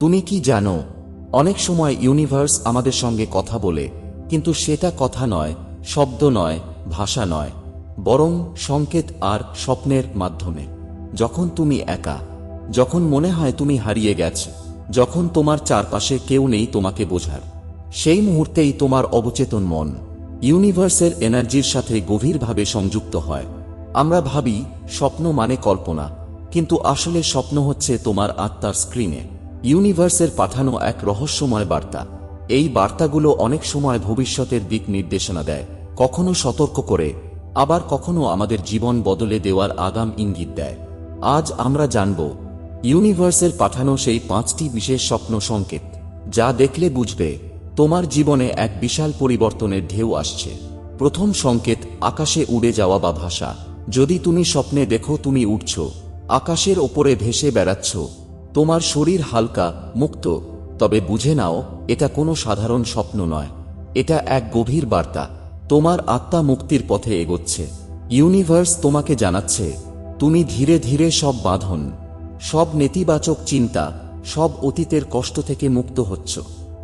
তুমি কি জানো, অনেক সময় ইউনিভার্স আমাদের সঙ্গে কথা বলে, কিন্তু সেটা কথা নয়, শব্দ নয়, ভাষা নয়, বরং সংকেত আর স্বপ্নের মাধ্যমে। যখন তুমি একা, যখন মনে হয় তুমি হারিয়ে গেছ, যখন তোমার চারপাশে কেউ নেই তোমাকে বোঝার, সেই মুহূর্তেই তোমার অবচেতন মন ইউনিভার্সের এনার্জির সাথে গভীরভাবে সংযুক্ত হয়। আমরা ভাবি, স্বপ্ন মানে কল্পনা, কিন্তু আসলে স্বপ্ন হচ্ছে তোমার আত্মার স্ক্রিনে ইউনিভার্সের পাঠানো এক রহস্যময় বার্তা। এই বার্তাগুলো অনেক সময় ভবিষ্যতের দিক নির্দেশনা দেয়, কখনো সতর্ক করে, আবার কখনো আমাদের জীবন বদলে দেওয়ার আগাম ইঙ্গিত দেয়। আজ আমরা জানব, ইউনিভার্সের পাঠানো সেই পাঁচটি বিশেষ স্বপ্ন সংকেত, যা দেখলে বুঝবে, তোমার জীবনে এক বিশাল পরিবর্তনের ঢেউ আসছে। প্রথম সংকেত, আকাশে উড়ে যাওয়া বা ভাষা যদি তুমি স্বপ্নে দেখো তুমি উঠছ আকাশের ওপরে ভেসে বেড়াচ্ছ তোমার শরীর হালকা, মুক্ত। তবে বুঝে নাও, এটা কোনো সাধারণ স্বপ্ন নয়। এটা এক গভীর বার্তা। তোমার আত্মা মুক্তির পথে এগোচ্ছে। ইউনিভার্স তোমাকে জানাচ্ছে, তুমি ধীরে ধীরে সব বাঁধন, সব নেতিবাচক চিন্তা, সব অতীতের কষ্ট থেকে মুক্ত হচ্ছ।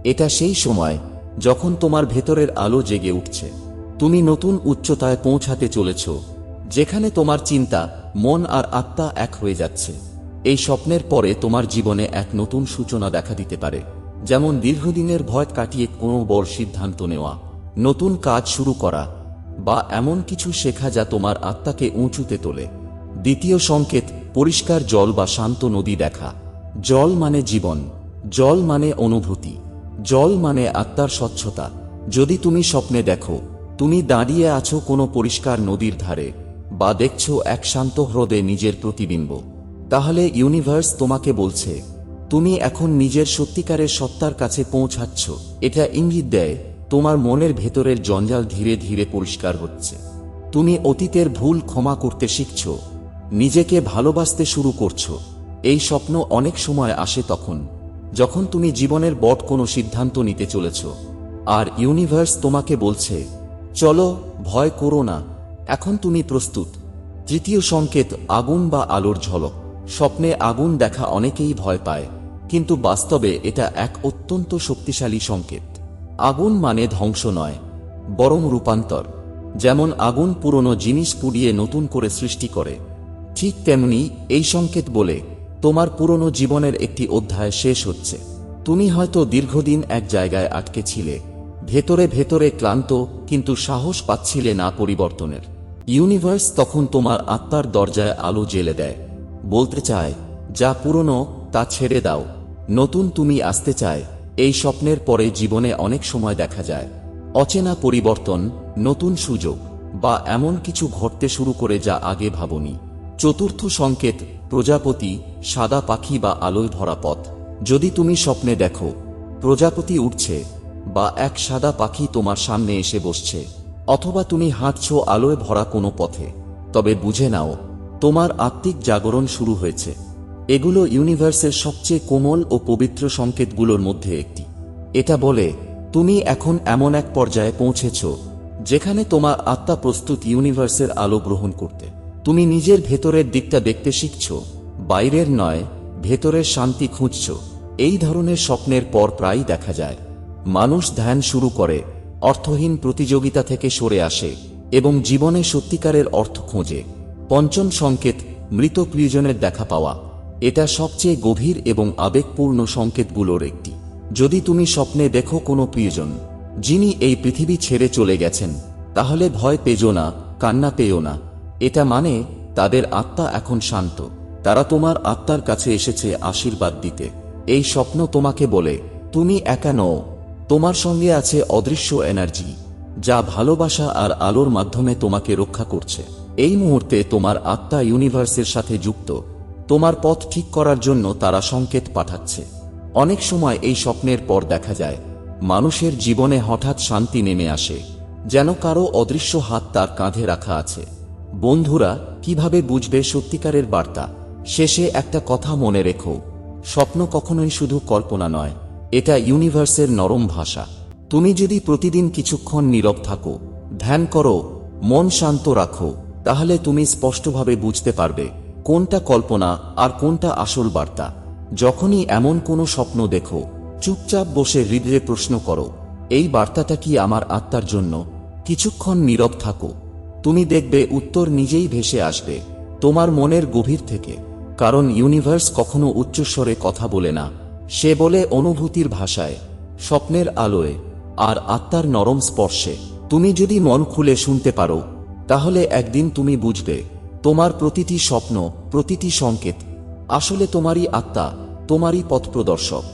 এটা সেই সময়, যখন তোমার ভেতরের আলো জেগে উঠছে। তুমি নতুন উচ্চতায় পৌঁছাতে চলেছ, যেখানে তোমার চিন্তা, মন আর আত্মা এক হয়ে যাচ্ছে। এই স্বপ্নের পরে তোমার জীবনে এক নতুন সূচনা দেখা দিতে পারে, যেমন দীর্ঘদিনের ভয় কাটিয়ে কোনো বড় সিদ্ধান্ত নেওয়া, নতুন কাজ শুরু করা, বা এমন কিছু শেখা যা তোমার আত্মাকে উঁচুতে তোলে। দ্বিতীয় সংকেত, পরিষ্কার জল বা শান্ত নদী দেখা। জল মানে জীবন, জল মানে অনুভূতি, জল মানে আত্মার স্বচ্ছতা। যদি তুমি স্বপ্নে দেখো, তুমি দাঁড়িয়ে আছো কোনো পরিষ্কার নদীর ধারে, বা দেখছ এক শান্ত হ্রদে নিজের প্রতিবিম্ব। তাহলে ইউনিভার্স তোমাকে বলছে, তুমি এখন নিজের সত্যিকারের সত্তার কাছে পৌঁছাচ্ছ। এটা ইঙ্গিত দেয়, তোমার মনের ভেতরের জঞ্জাল ধীরে ধীরে পরিষ্কার হচ্ছে। তুমি অতীতের ভুল ক্ষমা করতে শিখছ, নিজেকে ভালোবাসতে শুরু করছ। এই স্বপ্ন অনেক সময় আসে তখন, যখন তুমি জীবনের বট কোনো সিদ্ধান্ত নিতে চলেছ। আর ইউনিভার্স তোমাকে বলছে, চলো, ভয় করো না, এখন তুমি প্রস্তুত। তৃতীয় সংকেত, আগুন বা আলোর ঝলক। স্বপ্নে আগুন দেখা অনেকেই ভয় পায়, কিন্তু বাস্তবে এটা এক অত্যন্ত শক্তিশালী সংকেত। আগুন মানে ধ্বংস নয়, বরং রূপান্তর, যেমন আগুন পুরনো জিনিস পুড়িয়ে নতুন করে সৃষ্টি করে। ঠিক তেমনি এই সংকেত বলে, তোমার পুরনো জীবনের একটি অধ্যায় শেষ হচ্ছে। তুমি হয়তো দীর্ঘদিন এক জায়গায় আটকে ছিলে, ভেতরে ভেতরে ক্লান্ত, কিন্তু সাহস পাচ্ছিলে না পরিবর্তনের। ইউনিভার্স তখন তোমার আত্মার দরজায় আলো জেলে দেয়। বলতে চায়, যা পুরনো, তা ছেড়ে দাও। নতুন তুমি আসতে চায়। এই স্বপ্নের পরে জীবনে অনেক সময় দেখা যায়। অচেনা পরিবর্তন, নতুন সুযোগ, বা এমন কিছু ঘটতে শুরু করে যা আগে ভাবনি। চতুর্থ সংকেত, প্রজাপতি, সাদা পাখি বা আলোয় ভরা পথ। যদি তুমি স্বপ্নে দেখো, প্রজাপতি উঠছে, বা এক সাদা পাখি তোমার সামনে এসে বসছে, অথবা তুমি হাঁটছ আলোয় ভরা কোনো পথে। তবে বুঝে নাও তোমার আত্মিক জাগরণ শুরু হয়েছে। এগুলো ইউনিভার্সের সবচেয়ে কোমল ও পবিত্র সংকেতগুলোর মধ্যে একটি। এটা বলে, তুমি এখন এমন এক পর্যায়ে পৌঁছেছ, যেখানে তোমার আত্মা প্রস্তুত ইউনিভার্সের আলো গ্রহণ করতে। তুমি নিজের ভেতরের দিকটা দেখতে শিখছ, বাইরের নয়, ভেতরের শান্তি খুঁজছ। এই ধরনের স্বপ্নের পর প্রায়ই দেখা যায়। মানুষ ধ্যান শুরু করে, অর্থহীন প্রতিযোগিতা থেকে সরে আসে এবং জীবনে সত্যিকারের অর্থ খোঁজে। পঞ্চম সংকেত, মৃত প্রিয়জনের দেখা পাওয়া। এটা সবচেয়ে গভীর এবং আবেগপূর্ণ সংকেতগুলোর একটি। যদি তুমি স্বপ্নে দেখো কোনো প্রিয়জন, যিনি এই পৃথিবী ছেড়ে চলে গেছেন, তাহলে ভয় পেজো না, কান্না পেও না। এটা মানে তাদের আত্মা এখন শান্ত। তারা তোমার আত্মার কাছে এসেছে আশীর্বাদ দিতে। এই স্বপ্ন তোমাকে বলে, তুমি একা নও। তোমার সঙ্গে আছে অদৃশ্য এনার্জি যা ভালোবাসা আর আলোর মাধ্যমে তোমাকে রক্ষা করছে। এই মুহূর্তে তোমার আত্মা ইউনিভার্সের সাথে যুক্ত। তোমার পথ ঠিক করার জন্য তারা সংকেত পাঠাচ্ছে। অনেক সময় এই স্বপ্নের পর দেখা যায়, মানুষের জীবনে হঠাৎ শান্তি নেমে আসে, যেন কারও অদৃশ্য হাত তার কাঁধে রাখা আছে। বন্ধুরা, কীভাবে বুঝবে সত্যিকারের বার্তা? শেষে একটা কথা মনে রেখো। স্বপ্ন কখনোই শুধু কল্পনা নয়, এটা ইউনিভার্সের নরম ভাষা। তুমি যদি প্রতিদিন কিছুক্ষণ নীরব থাকো, ধ্যান করো, মন শান্ত রাখো। তাহলে তুমি স্পষ্টভাবে বুঝতে পারবে কোনটা কল্পনা আর কোনটা আসল বার্তা। যখনই এমন কোনো স্বপ্ন দেখো, চুপচাপ বসে হৃদয়ে প্রশ্ন করো, এই বার্তাটা কি আমার আত্মার জন্য? কিছুক্ষণ নীরব থাকো। তুমি দেখবে উত্তর নিজেই ভেসে আসবে, তোমার মনের গভীর থেকে। কারণ ইউনিভার্স কখনো উচ্চস্বরে কথা বলে না। সে বলে অনুভূতির ভাষায়, স্বপ্নের আলোয়। আর আত্মার নরম স্পর্শে। তুমি যদি মন খুলে শুনতে পারো তাহলে একদিন তুমি বুঝবে তোমার প্রতিটি স্বপ্ন প্রতিটি সংকেত আসলে তোমারই আত্মা তোমারই পথপ্রদর্শক।